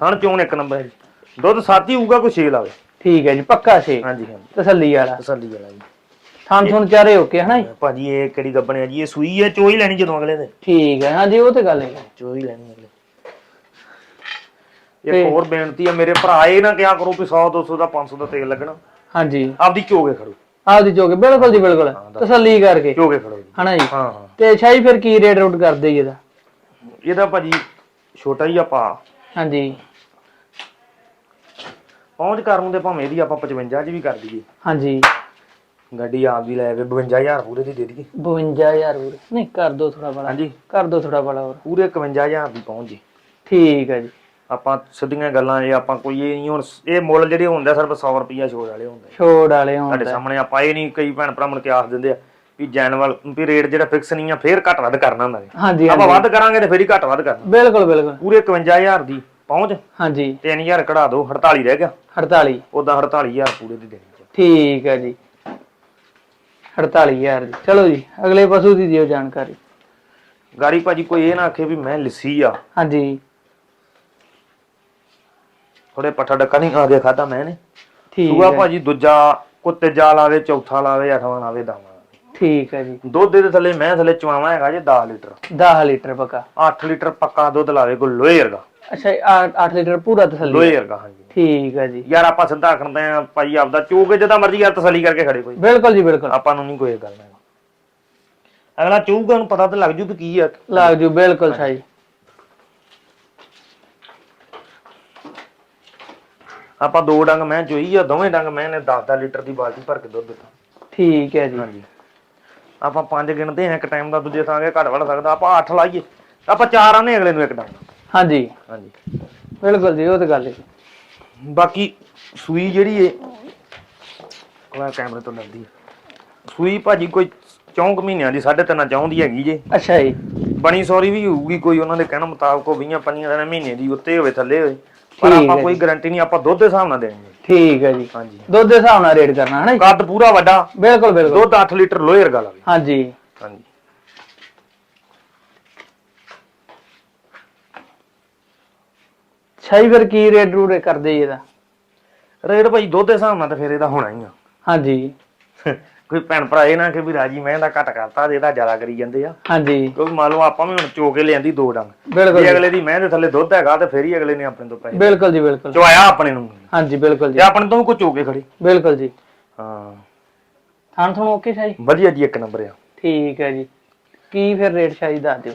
ਥਣ ਚੋਣ ਇੱਕ ਨੰਬਰ ਹੈ ਜੀ। ਦੁੱਧ ਸਾਥੀ ਹੋਊਗਾ ਕੋਈ 6 ਲਾਵੇ। ਠੀਕ ਹੈ ਜੀ ਪੱਕਾ 6 ਹਾਂਜੀ ਹਾਂਜੀ। ਤਸੱਲੀ ਵਾਲਾ। ਤਸੱਲੀ ਵਾਲਾ ਜੀ। ਥਣ ਥਣ ਚਾਰੇ ਓਕੇ ਹਨਾ ਜੀ? ਭਾਜੀ ਇਹ ਕਿਹੜੀ ਗੱਬਣ ਹੈ ਜੀ? ਇਹ ਸੂਈ ਹੈ ਚੋਈ ਲੈਣੀ ਜਦੋਂ ਅਗਲੇ ਦੇ ਠੀਕ ਹੈ ਹਾਂਜੀ ਉਹ ਤੇ ਗੱਲ ਹੈ। ਚੋਈ ਲੈਣੀ ਅਗਲੇ ਇੱਕ ਹੋਰ ਬੇਨਤੀ ਹੈ ਮੇਰੇ ਭਰਾ ਇਹ ਨਾ ਕਿਹਾ ਕਰੋ ਵੀ 100 200 ਦਾ 500 ਦਾ ਤੇਲ ਲੱਗਣਾ। ਹਾਂਜੀ। ਆਪਦੀ ਚੋਗੇ ਖੜੋ। ਆਪਦੀ ਚੋਕੇ ਬਿਲਕੁਲ ਜੀ ਬਿਲਕੁਲ। ਤਸੱਲੀ ਕਰਕੇ। ਚੋਗੇ ਖੜੋ ਜੀ। ਹਨਾ ਜੀ? ਹਾਂ ਹਾਂ। ਤੇ ਸ਼ਾਹੀ ਫਿਰ ਕੀ ਰੇਟ ਰੂਟ ਕਰਦੇ ਜੀ ਇਹਦਾ? ਇਹਦਾ ਭਾਜੀ ਛੋਟਾ ਹੀ ਆ ਪਾ ਹਾਂਜੀ। ਪਹੁੰਚ ਕਰਨ ਤੇ ਭਾਵੇਂ ਇਹਦੀ ਆਪਾਂ 55 ਚ ਵੀ ਕਰ ਦਈਏ। ਹਾਂਜੀ। ਗੱਡੀ ਆਪ ਦੀ ਲੈ ਕੇ 52000 ਪੂਰੇ ਦੀ ਦੇ ਦਈਏ। 52000 ਹੋਰ। ਨਹੀਂ ਕਰ ਦੋ ਥੋੜਾ ਬੜਾ। ਹਾਂਜੀ। ਕਰ ਦੋ ਥੋੜਾ ਬੜਾ ਹੋਰ। ਪੂਰੇ 51000 ਦੀ ਪਹੁੰਚ ਜੀ। ਠੀਕ ਹੈ ਜੀ। ਆਪਾਂ ਸਿੱਧੀਆਂ ਗੱਲਾਂ ਇਹ ਆਪਾਂ ਕੋਈ ਇਹ ਨਹੀਂ ਹੁਣ ਇਹ ਮੁੱਲ ਜਿਹੜੇ ਹੁੰਦੇ ਸਿਰਫ 100 ਰੁਪਈਆ ਛੋੜ ਵਾਲੇ ਹੁੰਦੇ। ਛੋੜ ਵਾਲੇ ਤੁਹਾਡੇ ਹੁੰਦਾ ਸਾਹਮਣੇ ਆਪਾਂ ਇਹ ਨਹੀਂ ਕਈ ਭੈਣ ਭਰਾ ਮੁੜ ਕੇ ਆਖ ਦਿੰਦੇ ਆ ਵੀ ਜੈਨੂਅਲ ਵੀ ਰੇਟ ਜਿਹੜਾ ਫਿਕਸ ਨਹੀਂ ਆ ਫੇਰ ਘੱਟ ਵੱਧ ਕਰਨਾ ਹੁੰਦਾ ਹਾਂਜੀ ਆਪਾਂ ਵੱਧ ਕਰਾਂਗੇ ਤੇ ਫੇਰ ਹੀ ਘੱਟ ਵੱਧ ਕਰਨਾ। ਬਿਲਕੁਲ ਬਿਲਕੁਲ। ਪੂਰੇ 51000 ਦੀ ਪਹੁੰਚ ਹਾਂਜੀ। 3000 ਕਢਾ ਦਿਓ 48 ਰਹਿ ਗਿਆ। 48 ਉਦਾਂ 48000 ਪੂਰੇ ਦੀ ਦੇਣੀ। ਠੀਕ ਹੈ ਜੀ। 48000 ਜੀ ਚਲੋ ਜੀ ਅਗਲੇ ਪਸ਼ੂ ਦੀ ਦਿਓ ਜਾਣਕਾਰੀ। ਗਾੜੀ ਭਾਜੀ ਕੋਈ ਇਹ ਨਾ ਆਖੇ ਵੀ ਮੈਂ ਲਿੱਸੀ ਆ। ਹਾਂਜੀ। ਥੋੜੇ ਪੱਠਾ ਡੱਕਾ ਨਹੀਂ ਆ ਗਿਆ ਖਾਦਾ ਮੈਂ ਨੇ। ਠੀਕ ਸੂਆ ਹੈ। ਭਾਜੀ ਦੂਜਾ ਕੁੱਤੇ ਜਾ ਲਾਵੇ ਚੌਥਾ ਲਾਵੇ ਅੱਠਵਾਂ ਲਾਵੇ ਦਵਾਂ ਲਾਵੇ ਠੀਕ ਹੈ ਜੀ। ਦੁੱਧ ਦੇ ਥੱਲੇ ਮੈਂ ਥੱਲੇ ਚਵਾਵਾ ਹੈਗਾ ਜੇ 10 ਲੀਟਰ। 10 ਲੀਟਰ ਪੱਕਾ। 8 ਲੀਟਰ ਪੱਕਾ ਦੁੱਧ ਲਾਵੇ ਕੋ ਲੋਹੇ ਵਰਗਾ। ਅੱਛਾ 8 ਲੀਟਰ ਪੂਰਾ ਤਸੱਲੀ ਲੋਹੇ ਵਰਗਾ ਹਾਂਜੀ। ਠੀਕ ਹੈ ਜੀ। ਯਾਰ ਆਪਾਂ ਸਿੱਧਾ ਕਰਦੇ ਆ ਭਾਈ ਆਪਦਾ ਚੂਕੇ ਜਿੱਦਾਂ ਮਰਜ਼ੀ ਯਾਰ ਤਸੱਲੀ ਕਰਕੇ ਖੜੇ ਕੋਈ। ਬਿਲਕੁਲ ਜੀ ਬਿਲਕੁਲ। ਆਪਾਂ ਨੂੰ ਨਹੀਂ ਕੋਈ ਗੱਲ ਨਾ ਅਗਲਾ ਚੂਗਾ ਨੂੰ ਪਤਾ ਤਾਂ ਲੱਗ ਜੂ ਵੀ ਕੀ ਆ। ਲੱਗ ਜੂ ਬਿਲਕੁਲ ਸਹੀ। ਆਪਾਂ ਦੋ ਡੰਗ ਮੈਂ ਚੋਈ ਆ ਦੋਵੇਂ ਡੰਗ ਮੈਂ ਨੇ 10 10 ਲੀਟਰ ਦੀ ਬਾਲਟੀ ਭਰ ਕੇ ਦੁੱਧ ਦਿੱਤਾ। ਠੀਕ ਹੈ ਜੀ। ਹਾਂਜੀ। ਆਪਾਂ ਪੰਜ ਗਿਣਦੇ ਆ ਇੱਕ ਟਾਈਮ ਦਾ ਦੂਜੇ ਥਾਂ ਕੇ ਘੱਟ ਵੱਧ ਸਕਦਾ ਆਪਾਂ 8 ਲਾਈਏ ਆਪਾਂ ਚਾਰ ਆਨੇ ਅਗਲੇ ਨੂੰ ਇੱਕ ਡੰਗ। ਹਾਂਜੀ। ਹਾਂਜੀ। ਬਿਲਕੁਲ ਜੀ ਉਹ ਤਾਂ ਗੱਲ ਹੈ। ਬਾਕੀ ਸੂਈ ਜਿਹੜੀ ਏ ਉਹ ਕੈਮਰੇ ਤੋਂ ਲੱਗਦੀ ਹੈ ਸੂਈ ਭਾਜੀ ਕੋਈ 4 ਮਹੀਨਿਆਂ ਦੀ 3.5 ਚਾਹੁੰਦੀ ਹੈਗੀ ਜੇ। ਅੱਛਾ ਜੀ। ਬਣੀ ਸੌਰੀ ਵੀ ਹੋਊਗੀ ਕੋਈ ਉਹਨਾਂ ਦੇ ਕਹਿਣ ਮੁਤਾਬਕ ਉਹ 20 ਪੰਜੀਆਂ ਦਿਨ ਮਹੀਨੇ ਦੀ ਉੱਤੇ ਹੋਵੇ ਥੱਲੇ ਹੋਵੇ। ਪਰ ਠੀਕ ਆਪਾਂ ਕੋਈ ਗਾਰੰਟੀ ਨਹੀਂ ਆਪਾਂ ਦੁੱਧ ਦੇ ਹਿਸਾਬ ਨਾਲ ਦੇਣੀ ਹੈ ਠੀਕ ਹੈ ਜੀ। ਹਾਂਜੀ। ਦੁੱਧ ਦੇ ਹਿਸਾਬ ਨਾਲ ਰੇਟ ਕਰਨਾ ਹੈ ਨਾ ਕੱਦ ਪੂਰਾ ਵੱਡਾ। ਬਿਲਕੁਲ ਬਿਲਕੁਲ। ਦੁੱਧ 8 ਲੀਟਰ ਲੋਹੇ ਵਰਗਾ ਲਾਵੇ। ਹਾਂਜੀ। ਹਾਂਜੀ। ਛਾਈ ਫਿਰ ਕੀ ਰੇਟ ਰੂਟ ਕਰਦੇ ਜੀ ਇਹਦਾ? ਰੇਟ ਭਾਈ ਦੁੱਧ ਦੇ ਹਿਸਾਬ ਨਾਲ ਤਾਂ ਫਿਰ ਇਹਦਾ ਹੋਣਾ ਹੀ ਆ। ਹਾਂਜੀ। ਕੋਈ ਭੈਣ ਭਰਾ ਇਹ ਨਾ ਕਿ ਵੀ ਰਾਜੀ ਮੈਂ ਦਾ ਘੱਟ ਕਰਤਾ ਤੇ ਇਹਦਾ ਜ਼ਿਆਦਾ ਕਰੀ ਜਾਂਦੇ ਆ। ਹਾਂਜੀ। ਕਿਉਂਕਿ ਮੰਨ ਲਓ ਆਪਾਂ ਵੀ ਹੁਣ ਚੋ ਕੇ ਲਿਆਂਦੀ ਦੋ ਡੰਗ। ਬਿਲਕੁਲ ਜੇ। ਅਗਲੇ ਦੀ ਮੈਂ ਦੇ ਥੱਲੇ ਦੁੱਧ ਹੈਗਾ ਤੇ ਫਿਰ ਹੀ ਅਗਲੇ ਨੇ ਆਪਣੇ ਤੋਂ ਪੈਸੇ ਬਿਲਕੁਲ ਜੀ ਬਿਲਕੁਲ। ਚਵਾਇਆ ਆਪਣੇ ਨੂੰ। ਹਾਂਜੀ ਬਿਲਕੁਲ ਜੀ। ਤੇ ਆਪਣੇ ਤੋਂ ਵੀ ਕੋਈ ਚੋ ਕੇ ਖੜੀ। ਬਿਲਕੁਲ ਜੀ। ਹਾਂ। ਥਾਣ ਤੁਹਾਨੂੰ ਓਕੇ ਸ਼ਾਹੀ? ਵਧੀਆ ਜੀ ਇੱਕ ਨੰਬਰ ਆ। ਠੀਕ ਹੈ ਜੀ। ਕੀ ਫਿਰ ਰੇਟ ਸ਼ਾਹੀ ਦੱਸ ਦਿਓ?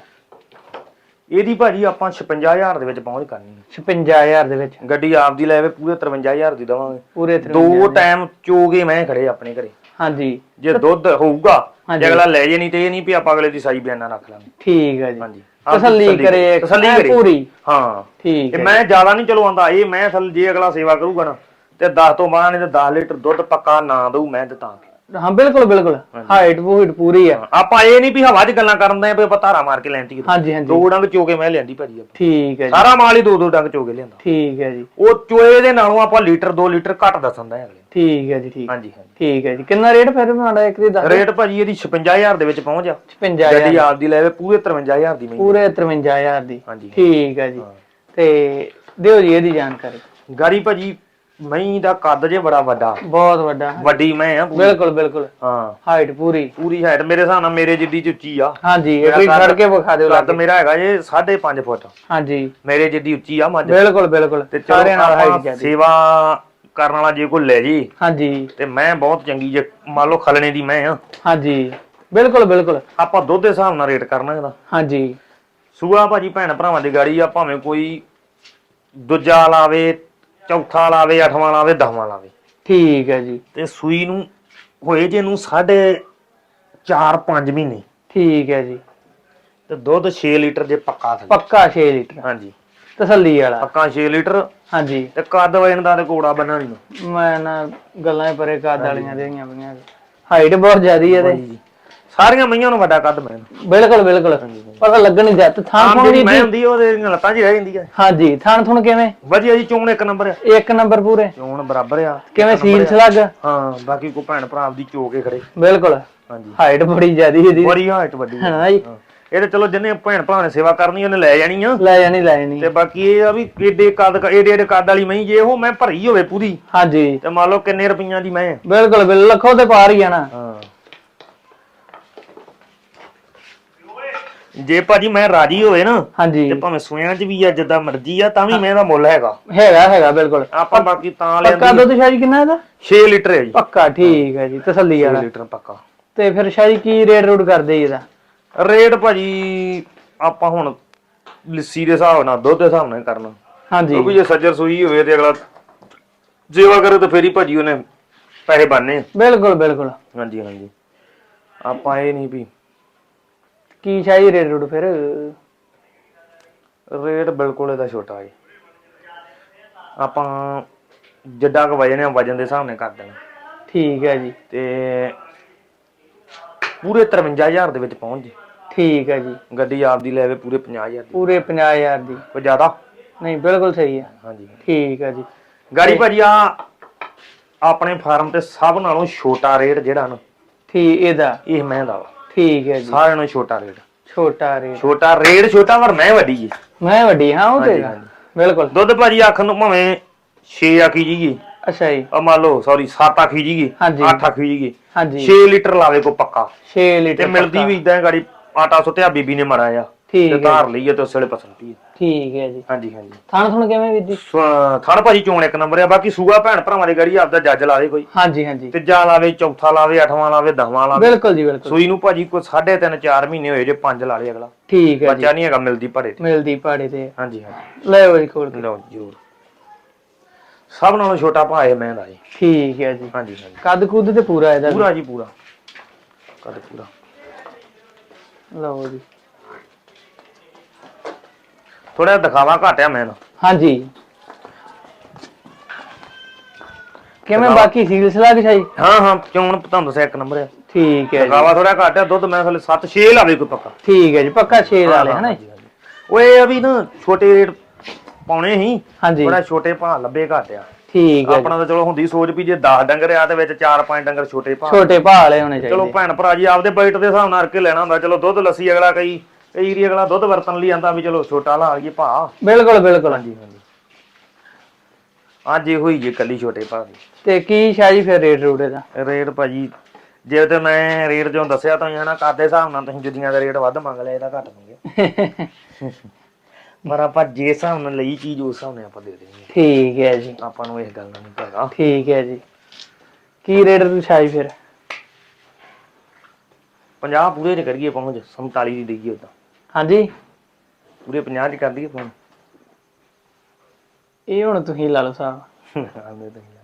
ਇਹਦੀ ਭਾਜੀ ਆਪਾਂ 56000 ਦੇ ਵਿੱਚ ਪਹੁੰਚ ਕਰਨੀ ਹੈ 56000 ਦੇ ਵਿੱਚ। ਗੱਡੀ ਆਪਦੀ ਲੈ ਆਵੇ ਪੂਰੇ 53000 ਦੀ ਦਵਾਂਗੇ। ਪੂਰੇ ਦੋ ਟਾਈਮ ਚੋਗੇ ਮੈਂ ਖੜੇ ਆਪਣੇ ਘਰੇ। ਹਾਂਜੀ। ਜੇ ਦੁੱਧ ਹੋਊਗਾ। ਜੇ ਅਗਲਾ ਲੈ ਜੇ ਨਹੀਂ ਤੇ ਇਹ ਨਹੀਂ ਵੀ ਆਪਾਂ ਅਗਲੇ ਦੀ ਸਾਈ ਬਿਆਨਾ ਰੱਖ ਲਾਂਗੇ। ਠੀਕ ਹੈ ਜੀ। ਹਾਂਜੀ। ਤਸੱਲੀ ਕਰੇ ਤਸੱਲੀ ਕਰੇ। ਪੂਰੀ। ਹਾਂ। ਠੀਕ ਹੈ ਮੈਂ ਜ਼ਿਆਦਾ ਨਹੀਂ ਚਲਵਾਉਂਦਾ ਇਹ ਮੈਂ ਜੇ ਅਗਲਾ ਸੇਵਾ ਕਰੂਗਾ ਨਾ ਤੇ 10 ਤੋਂ ਬਾਅਦ ਨਹੀਂ ਤੇ 10 ਲੀਟਰ ਦੁੱਧ ਪੱਕਾ ਨਾ ਦਊ ਮੈਂ ਤੇ ਤਾਂ ਹਾਂ ਬਿਲਕੁਲ ਬਿਲਕੁਲ। ਹਾਈਟ ਬੂਹਿਟ ਪੂਰੀ ਆ। ਆਪਾਂ ਇਹ ਨਹੀਂ ਵੀ ਹਵਾ 'ਚ ਗੱਲਾਂ ਕਰਨ ਦੇ ਆ ਵੀ ਆਪਾਂ ਧਾਰਾ ਮਾਰ ਕੇ ਲੈਂਦੀ ਹਾਂਜੀ ਹਾਂਜੀ। ਦੋ ਡੰਗ ਚੋਕੇ ਮੈਂ ਲਿਆਂਦੀ ਭਾਜੀ ਆਪਾਂ। ਠੀਕ ਹੈ ਜੀ। ਸਾਰਾ ਮਾਲ ਹੀ ਦੋ ਦੋ ਡੰਗ ਚੋਕੇ ਲਿਆਂਦਾ। ਠੀਕ ਹੈ ਜੀ। ਉਹ ਚੋਏ ਦੇ ਨਾਲੋਂ ਆਪਾਂ ਲੀਟਰ 2 ਲੀਟਰ ਘੱਟ ਦੱਸਣ ਦਾ ਅਗਲੇ। ਠੀਕ ਹੈ ਜੀ ਠੀਕ। ਹਾਂਜੀ ਹਾਂਜੀ। ਠੀਕ ਹੈ ਜੀ। ਕਿੰਨਾ ਰੇਟ ਫਿਰ ਤੁਹਾਡਾ ਇੱਕ ਦੀ ਦੱਸ ਰੇਟ ਭਾਜੀ ਇਹਦੀ 56000 ਦੇ ਵਿੱਚ ਪਹੁੰਚ ਆ। 55000 ਗੱਡੀ ਆਪਦੀ ਲੈਵੇ ਪੂਰੇ 53000 ਦੀ ਮਹਿੰਗੀ ਪੂਰੇ 53000 ਦੀ। ਹਾਂਜੀ ਠੀਕ ਹੈ ਜੀ। ਤੇ ਦਿਓ ਜੀ ਇਹਦੀ ਜਾਣਕਾਰੀ। ਗਾੜੀ ਭਾਜੀ ਮਹੀਂ ਦਾ ਕੱਦ ਜੇ ਬੜਾ ਵੱਡਾ। ਬਹੁਤ ਵੱਡਾ। ਵੱਡੀ ਮੈਂ ਆ ਪੂਰੀ। ਬਿਲਕੁਲ ਬਿਲਕੁਲ। ਹਾਂ। ਹਾਈਟ ਪੂਰੀ। ਪੂਰੀ ਹਾਈਟ ਮੇਰੇ ਹਿਸਾਬ ਨਾਲ ਮੇਰੇ ਜਿੱਡੀ ਚ ਉੱਚੀ ਆ। ਹਾਂਜੀ ਇਹ ਖੜ ਕੇ ਵਿਖਾ ਦਿਓ ਕੱਦ ਲੱਗ। ਮੇਰਾ ਹੈਗਾ ਜੇ 5.5 ਫੁੱਟ। ਹਾਂਜੀ। ਮੇਰੇ ਜਿੱਡੀ ਉੱਚੀ ਆ ਮੱਝ। ਬਿਲਕੁਲ ਬਿਲਕੁਲ। ਤੇ ਚਲੋ ਸਾਰਿਆਂ ਨਾਲ ਆਪਾਂ ਹਾਈਟ ਜਾਂਦੀ ਸੇਵਾ ਕਰਨ ਵਾਲਾ ਜੇ ਕੋਈ ਲੈ ਜੀ। ਹਾਂਜੀ। ਤੇ ਮੈਂ ਬਹੁਤ ਚੰਗੀ ਜੇ। ਮੰਨ ਲਓ ਖਲਣੇ ਦੀ ਮੈਂ ਆ। ਹਾਂਜੀ। ਬਿਲਕੁਲ ਬਿਲਕੁਲ। ਆਪਾਂ ਦੁੱਧ ਦੇ ਹਿਸਾਬ ਨਾਲ ਰੇਟ ਕਰਨਾ ਇਹਦਾ। ਹਾਂਜੀ। ਸੂਆ ਭਾਜੀ ਭੈਣ ਭਰਾਵਾਂ ਦੀ ਗਾੜੀ ਆ ਭਾਵੇਂ ਕੋਈ ਦੂਜਾ ਲਾਵੇ ਚੌਥਾ ਲਾਵੇ ਅੱਠਵਾਂ ਲਾਵੇ ਦਸਵਾਂ ਲਾਵੇ। ਠੀਕ ਹੈ ਜੀ। ਤੇ ਸੂਈ ਨੂੰ ਹੋਏ ਜੇ ਨੂੰ ਸਾਢੇ 4-5 ਮਹੀਨੇ। ਠੀਕ ਹੈ ਜੀ। ਤੇ ਦੁੱਧ 6 ਲੀਟਰ ਜੇ ਪੱਕਾ ਥੱਲੇ ਪੱਕਾ 6 ਲੀਟਰ। ਹਾਂਜੀ। ਤਸੱਲੀ ਵਾਲਾ। ਪੱਕਾ 6 ਲੀਟਰ। ਹਾਂਜੀ। ਤੇ ਕੱਦ ਵਜਨ ਦਾ ਤੇ ਕੋੜਾ ਬੰਨਾ ਨਹੀਂ ਮੈਂ ਨਾ ਗੱਲਾਂ ਹੀ ਪਰੇ ਕਾਦ ਵਾਲੀਆਂ ਦੇਈਆਂ ਪਈਆਂ। ਹਾਈਟ ਬਹੁਤ ਜ਼ਿਆਦੀ ਹੈ ਤੇ ਸਾਰੀਆਂ ਮਈਆਂ ਨੂੰ ਵੱਡਾ ਕੱਦ ਮੈਂ। ਬਿਲਕੁਲ ਬਿਲਕੁਲ। ਪਤਾ ਲੱਗਣ ਨਹੀਂ ਜਾਂਦੀ ਥਾਂ ਥੁਣ ਜਿਹੜੀ ਵੀ ਮੈਂ ਹੁੰਦੀ ਉਹਦੇ ਲੱਤਾਂ 'ਚ ਹੀ ਰਹਿ ਜਾਂਦੀ ਆ ਹਾਂਜੀ ਥਾਂ ਥੁਣ ਕਿਵੇਂ? ਵਧੀਆ ਜੀ ਚੋਣ ਇੱਕ ਨੰਬਰ ਆ। ਇੱਕ ਨੰਬਰ ਪੂਰੇ। ਚੋਣ ਬਰਾਬਰ ਆ। ਕਿਵੇਂ ਸੀਲ ਸਲੱਗ? ਹਾਂ ਬਾਕੀ ਕੋ ਭੈਣ ਭਰਾ ਆਪਦੀ ਚੋ ਕੇ ਖੜੇ। ਬਿਲਕੁਲ। ਹਾਂਜੀ। ਹਾਈਟ ਬੜੀ ਜ਼ਿਆਦੀ ਇਹਦੀ। ਬੜੀ ਹਾਈਟ ਵੱਡੀ ਆ। ਹੈ ਜੀ। ਹਾਂ। ਇਹ ਤੇ ਚਲੋ ਜਿੰਨੇ ਭੈਣ ਭਰਾ ਨੇ ਸੇਵਾ ਕਰਨੀ ਉਹਨੇ ਲੈ ਜਾਣੀ ਆ। ਲੈ ਜਾਣੀ ਲੈ ਜਾਣੀ। ਤੇ ਬਾਕੀ ਇਹ ਆ ਵੀ ਏਡੇ ਕੱਦ ਏਡੇ ਏਡੇ ਕੱਦ ਵਾਲੀ ਮਹੀਂ ਜੇ ਉਹ ਮੈਂ ਭਰੀ ਹੋਵੇ ਪੂਰੀ। ਹਾਂਜੀ। ਤੇ ਮੰਨ ਲਓ ਕਿੰਨੇ ਰੁਪਈਆਂ ਦੀ ਮੈਂ। ਬਿਲਕੁਲ ਬਿਲ ਲੱਖੋਂ ਤੇ ਪਾਰ ਹੀ ਨਾ। ਹਾਂ। ਜੇ ਭਾਜੀ ਮੈਂ ਰਾਜੀ ਹੋਵੇ ਨਾ ਹਾਂਜੀ। ਤੇ ਭਾਵੇਂ ਸੋਇਆਂ 'ਚ ਵੀ ਆ ਜਿੱਦਾਂ ਮਰਜ਼ੀ ਆ ਤਾਂ ਵੀ ਮੈਂ ਇਹਦਾ ਮੁੱਲ ਹੈਗਾ। ਹੈਗਾ ਹੈਗਾ ਬਿਲਕੁਲ। ਆਪਾਂ ਬਾਕੀ ਤਾਂ ਪੱਕਾ ਦੁੱਧ ਸ਼ਾਹੀ ਕਿੰਨਾ ਇਹਦਾ? 6 ਲੀਟਰ ਹੈ ਜੀ। ਪੱਕਾ ਠੀਕ ਹੈ। ਜੀ ਤਸੱਲੀ 6 ਵਾਲਾ। ਲੀਟਰ ਪੱਕਾ। ਤੇ ਫਿਰ ਸ਼ਾਹੀ ਕੀ ਰੇਟ ਰੂਟ ਕਰਦੇ ਜੀ ਇਹਦਾ? ਰੇਟ ਭਾਜੀ ਆਪਾਂ ਹੁਣ ਲੱਸੀ ਦੇ ਹਿਸਾਬ ਨਾਲ ਦੁੱਧ ਦੇ ਹਿਸਾਬ ਨਾਲ ਹੀ ਕਰਨਾ। ਹਾਂਜੀ। ਕਿਉਂਕਿ ਜੇ ਸੱਜਰ ਸੂਈ ਹੋਵੇ ਤੇ ਅਗਲਾ ਸੇਵਾ ਕਰੇ ਤਾਂ ਫੇਰ ਹੀ ਭਾਜੀ ਉਹਨੇ ਪੈਸੇ ਬਣਨੇ ਆ। ਬਿਲਕੁਲ ਬਿਲਕੁਲ। ਹਾਂਜੀ ਹਾਂਜੀ। ਆਪਾਂ ਇਹ ਨਹੀਂ ਵੀ ਕੀ ਸ਼ਾਹੀ ਰੇਟ ਰੂਟ ਫਿਰ? ਰੇਟ ਬਿਲਕੁਲ ਇਹਦਾ ਛੋਟਾ ਹੈ ਆਪਾਂ ਜਿੱਡਾ ਕੁ ਵਜਨ ਆ ਵਜਨ ਦੇ ਹਿਸਾਬ ਨਾਲ ਕਰ ਦੇਣਾ। ਠੀਕ ਹੈ ਜੀ। ਤੇ ਪੂਰੇ 53000 ਦੇ ਵਿੱਚ ਪਹੁੰਚ ਜੇ। ਠੀਕ ਹੈ ਜੀ। ਗੱਡੀ ਆਪਦੀ ਲੈਵੇ ਪੂਰੇ 50000 ਦੀ। ਪੂਰੇ 50000 ਦੀ। ਕੋਈ ਜ਼ਿਆਦਾ? ਨਹੀਂ ਬਿਲਕੁਲ ਸਹੀ ਹੈ। ਹਾਂਜੀ। ਠੀਕ ਹੈ ਜੀ। ਗਾੜੀ ਭਾਜੀ ਆ ਆਪਣੇ ਫਾਰਮ ਤੇ ਸਭ ਨਾਲੋਂ ਛੋਟਾ ਰੇਟ ਜਿਹੜਾ ਨਾ ਠੀਕ ਇਹਦਾ। ਇਹ ਮੈਂ ਦਾ ਵਾ। ਠੀਕ ਹੈ ਜੀ। ਸਾਰਿਆਂ ਨਾਲੋਂ ਛੋਟਾ ਰੇਟ। ਛੋਟਾ ਰੇਟ। ਛੋਟਾ ਰੇਟ ਛੋਟਾ ਪਰ ਮੈਂ ਵੱਡੀ ਜੀ। ਮੈਂ ਵੱਡੀ ਹਾਂ ਉਹ ਤੇ। ਬਿਲਕੁਲ। ਦੁੱਧ ਭਾਜੀ ਆਖਣ ਨੂੰ ਭਾਵੇਂ 6 ਆਖੀ ਜੀਗੀ। ਅੱਛਾ ਜੀ। ਆ ਮੰਨ ਲਓ ਸੌਰੀ 7 ਆਖੀ ਜੀਗੀ ਹਾਂਜੀ। 8 ਆਖੀ ਜੀਗੀ। ਹਾਂਜੀ। 6 ਲੀਟਰ ਲਾਵੇ ਕੋ ਪੱਕਾ। 6 ਤੇ ਲੀਟਰ ਮਿਲਦੀ ਵੀ ਇਦਾਂ ਗਾੜੀ ਆਟਾ ਸੁੱਟਿਆ ਬੀਬੀ ਨੇ ਮੜਾ ਆ। ਠੀਕ ਤੇ ਹੈ ਧਾਰ ਲਈਏ ਤੇ ਉਸ ਵੇਲੇ ਪਸੰਦੀ ਹੈ ਠੀਕ ਹੈ ਜੀ। ਹਾਂਜੀ ਹਾਂਜੀ। ਥਾਣ ਥੁਣ ਕਿਵੇਂ ਵੀਰ ਜੀ? ਸ- ਥਣ ਭਾਜੀ ਚੋਣ ਇੱਕ ਨੰਬਰ ਆ ਬਾਕੀ ਸੂਆ ਭੈਣ ਭਰਾਵਾਂ ਦੀ ਗਾੜੀ ਆਪਦਾ ਜੱਜ ਲਾਵੇ ਕੋਈ। ਹਾਂਜੀ ਹਾਂਜੀ। ਤੀਜਾ ਲਾਵੇ ਚੌਥਾ ਲਾਵੇ ਅੱਠਵਾਂ ਲਾਵੇ ਦਸਵਾਂ ਲਾਵੇ। ਬਿਲਕੁਲ ਜੀ ਬਿਲਕੁਲ। ਸੂਈ ਨੂੰ ਭਾਜੀ ਕੋਈ 3.5 4 ਮਹੀਨੇ ਹੋਏ ਜੇ 5 ਲਾ ਲੇ ਅਗਲਾ। ਠੀਕ ਹੈ ਜੀ। ਬੱਚਾ ਨਹੀਂ ਹੈਗਾ ਮਿਲਦੀ ਭਰੇ ਤੇ। ਮਿਲਦੀ ਪਾੜੇ ਤੇ। ਹਾਂਜੀ ਹਾਂਜੀ। ਲੈ ਜੀ ਖੋਲ ਕੇ। ਲਓ ਜਰੂਰ। ਸਭ ਨਾਲੋਂ ਛੋਟਾ ਭਾ ਇਹ ਮੈਂ ਦਾ ਜੀ। ਠੀਕ ਹੈ ਜੀ। ਹਾਂਜੀ ਹਾਂਜੀ। ਕੱਦ ਕੁੱਦ ਤੇ ਪੂਰਾ ਇਹਦਾ ਵੀ। ਪੂਰਾ ਜੀ ਪੂਰਾ। ਕਦ ਪੂਰਾ। ਲਓ ਜੀ। ਥੋੜਾ ਦਿਖਾਵਾ ਘਟਿਆ ਮੈਂ ਨਾ ਹਾਂਜੀ। ਕਿਵੇਂ ਬਾਕੀ ਸੀਲ ਸਲਾਹ ਕਿਛਾਈ ਹਾਂ ਹਾਂ ਚੋਣ ਤੁਹਾਨੂੰ ਦੱਸਿਆ ਇੱਕ ਨੰਬਰ ਆ। ਠੀਕ ਹੈ ਜੀ। ਦਿਖਾਵਾ ਥੋੜਾ ਘਟਿਆ ਦੁੱਧ ਮੈਂ ਥਲੇ 7 6 ਲਾਵੇ ਕੋਈ ਪੱਕਾ। ਠੀਕ ਹੈ ਜੀ ਪੱਕਾ 6 ਵਾਲੇ ਹਨਾ? ਓਏ ਅਭੀ ਨਾ ਛੋਟੇ ਰੇਟ ਪਾਉਣੇ ਸੀ। ਹਾਂਜੀ। ਬੜਾ ਛੋਟੇ ਭਾਅ ਲੱਭੇ ਘਟਿਆ। ਠੀਕ ਹੈ ਆਪਣਾ ਤਾਂ ਚਲੋ ਹੁੰਦੀ ਸੋਚ ਵੀ ਜੇ 10 ਡੰਗਰ ਆ ਤੇ ਵਿੱਚ 4-5 ਡੰਗਰ ਛੋਟੇ ਭਾਅ। ਛੋਟੇ ਭਾਅ ਵਾਲੇ ਹੋਣੇ ਚਲੋ ਚਾਹੀਦੇ ਭੈਣ ਭਰਾ ਜੀ ਆਪਦੇ ਬਜਟ ਦੇ ਹਿਸਾਬ ਨਾਲ ਕੇ ਲੈਣਾ ਹੁੰਦਾ। ਚਲੋ ਦੁੱਧ ਲੱਸੀ ਅਗਲਾ ਕਈ ਕਈ ਏਰੀਆ ਅਗਲਾ ਦੁੱਧ ਵਰਤਣ ਲਈ ਆਂਦਾ ਵੀ ਚਲੋ ਛੋਟਾ ਲਾ ਲਈਏ ਭਾ ਬਿਲਕੁਲ ਬਿਲਕੁਲ। ਹਾਂਜੀ ਹਾਂਜੀ। ਅੱਜ ਇਹੋ ਹੀ ਜੇ ਕੱਲੀ ਛੋਟੇ ਭਾ ਦੀ। ਤੇ ਕੀ ਸ਼ਾਜੀ ਫਿਰ ਰੇਟ ਰੂਟ ਇਹਦਾ? ਰੇਟ ਭਾਜੀ ਜੇ ਤੇ ਮੈਂ ਰੇਟ ਜੋ ਦੱਸਿਆ ਤਾਂ ਹਨਾ ਕਰਦੇ ਹਿਸਾਬ ਨਾਲ ਤੁਸੀਂ ਜੁਦੀਆਂ ਦਾ ਰੇਟ ਵੱਧ ਮੰਗ ਲਿਆ ਇਹਦਾ ਘੱਟ ਮੰਗਿਆ ਪਰ ਆਪਾਂ ਜੇ ਹਿਸਾਬ ਨਾਲ ਲਈ ਚੀਜ਼ ਉਸ ਹਿਸਾਬ ਨਾਲ ਆਪਾਂ ਦੇ ਦੇਣੀ ਠੀਕ ਹੈ ਜੀ। ਆਪਾਂ ਨੂੰ ਇਸ ਗੱਲ ਦਾ ਨਹੀਂ ਪਤਾ। ਠੀਕ ਹੈ ਜੀ। ਕੀ ਰੇਟ ਤੂੰ ਸ਼ਾਜੀ ਫਿਰ? 50 ਪੂਰੇ ਚ ਕਰੀਏ ਪਹੁੰਚ 47 ਦੀ ਦੇਈਏ ਉਦਾਂ। ਹਾਂਜੀ। ਪੂਰੇ 50 ਚ ਕਰ ਦਈਏ ਫੋਨ ਇਹ ਹੁਣ ਤੁਸੀਂ ਲਾ ਲਓ ਸਾਹਿਬ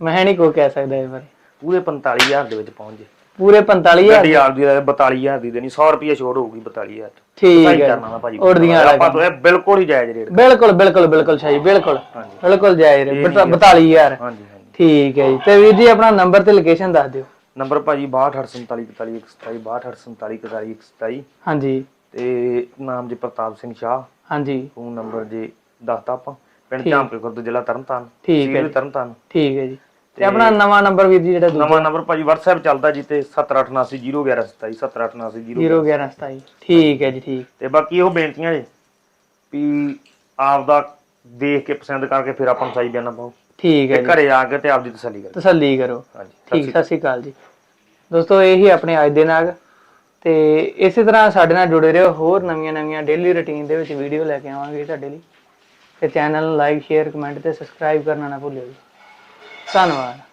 ਮੈਂ ਨਹੀਂ ਕੋ ਕਹਿ ਸਕਦਾ ਇਸ ਬਾਰੇ। ਪੂਰੇ 45000 ਦੇ ਵਿੱਚ ਪਹੁੰਚ ਜੇ। ਪੂਰੇ 45000 ਗੱਡੀ ਆਪਦੀ ਦਾ 42000 ਦੀ ਦੇਣੀ 100 ਰੁਪਏ ਛੋੜ ਹੋਊਗੀ 42000 ਠੀਕ ਸਹੀ ਹੈ। ਕਰਨਾ ਵਾ ਭਾਜੀ। ਉੜਦੀਆਂ ਵਾਲਾ ਆਪਾਂ ਤੋਂ ਇਹ ਬਿਲਕੁਲ ਹੀ ਜਾਇਜ਼ ਰੇਟ। ਬਿਲਕੁਲ ਬਿਲਕੁਲ ਬਿਲਕੁਲ ਸ਼ਾਜੀ ਬਿਲਕੁਲ। ਹਾਂਜੀ। ਬਿਲਕੁਲ ਜਾਇਜ਼ ਇਹ ਰੇਟ ਨਹੀਂ 42000 ਹਾਂਜੀ ਹਾਂਜੀ। ਠੀਕ ਹੈ ਜੀ। ਤੇ ਵੀਰ ਜੀ ਆਪਣਾ ਨੰਬਰ ਤੇ ਲੋਕੇਸ਼ਨ ਦੱਸ ਦਿਓ। ਨੰਬਰ ਭਾਜੀ 6284444127 62 ਹਾਂਜੀ। ਤੇ ਨਾਮ ਜੀ ਪ੍ਰਤਾਪ ਸਿੰਘ ਸ਼ਾਹ। ਹਾਂਜੀ। ਫੋਨ ਨੰਬਰ ਜੀ ਦੱਸਤਾ ਆਪਾਂ। ਪਿੰਡ ਠੀਕ। ਖੁਰਦ ਜ਼ਿਲ੍ਹਾ ਤਰਨਤਾਰਨ। ਠੀਕ ਹੈ ਜੀ। ਤਰਨਤਾਰਨ। ਠੀਕ ਹੈ ਜੀ। ਤੇ ਆਪਣਾ ਨਵਾਂ ਨੰਬਰ ਵੀਰ ਜੀ ਜਿਹੜਾ ਦੂਜਾ। ਨਵਾਂ ਨੰਬਰ ਭਾਜੀ WhatsApp ਚੱਲਦਾ ਜੀ ਤੇ 78800127 7880 01127 ਠੀਕ ਹੈ ਜੀ ਠੀਕ। ਤੇ ਬਾਕੀ ਇਹੋ ਬੇਨਤੀਆਂ ਜੀ ਵੀ ਆਪ ਦਾ ਦੇਖ ਕੇ ਪਸੰਦ ਕਰਕੇ ਫਿਰ ਆਪਾਂ ਨੂੰ ਸਹੀ ਬਿਆਨਾ ਪਾਓ। ਠੀਕ ਹੈ ਤੇ ਜੀ। ਘਰੇ ਆ ਕੇ ਤੇ ਆਪਦੀ ਤਸੱਲੀ ਕਰੋ। ਤਸੱਲੀ ਕਰੋ। ਹਾਂਜੀ ਠੀਕ ਸਤਿ ਸ਼੍ਰੀ ਅਕਾਲ ਜੀ। ਦੋਸਤੋ ਇਹ ਹੀ ਆਪਣੇ ਅੱਜ ਦੇ ਨਾਗ। ਤੇ ਇਸੇ ਤਰ੍ਹਾਂ ਸਾਡੇ ਨਾਲ ਜੁੜੇ ਰਹੋ ਹੋਰ ਨਵੀਆਂ ਨਵੀਆਂ ਡੇਲੀ ਰੁਟੀਨ ਦੇ ਵਿੱਚ ਵੀਡੀਓ ਲੈ ਕੇ ਆਵਾਂਗੇ ਤੁਹਾਡੇ ਲਈ। ਤੇ ਚੈਨਲ ਨੂੰ ਲਾਈਕ ਸ਼ੇਅਰ ਕਮੈਂਟ ਤੇ ਸਬਸਕ੍ਰਾਈਬ ਕਰਨਾ ਨਾ ਭੁੱਲਿਓ ਜੀ। ਧੰਨਵਾਦ।